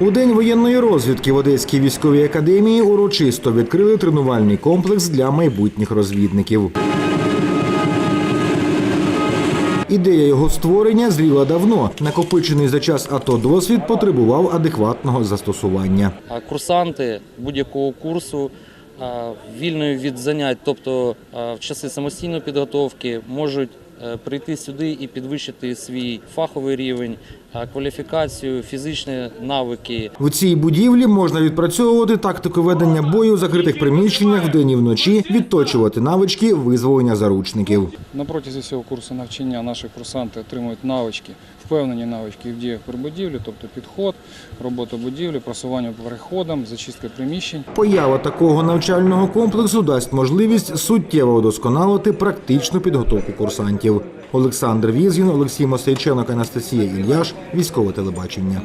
У день воєнної розвідки в Одеській військовій академії урочисто відкрили тренувальний комплекс для майбутніх розвідників. Ідея його створення зріла давно. Накопичений за час АТО досвід потребував адекватного застосування. Курсанти будь-якого курсу вільної від занять, тобто в часи самостійної підготовки, можуть прийти сюди і підвищити свій фаховий рівень, кваліфікацію, фізичні навики. В цій будівлі можна відпрацьовувати тактику ведення бою в закритих приміщеннях вдень і вночі, відточувати навички визволення заручників. На протязі цього курсу навчання наші курсанти отримують навички, впевнені навички в діях при будівлі, тобто підход, робота будівлі, просування по переходам, зачистка приміщень. Поява такого навчального комплексу дасть можливість суттєво удосконалити практичну підготовку курсантів. Олександр Візгін, Олексій Мосейченок, Анастасія Ільяш, військове телебачення.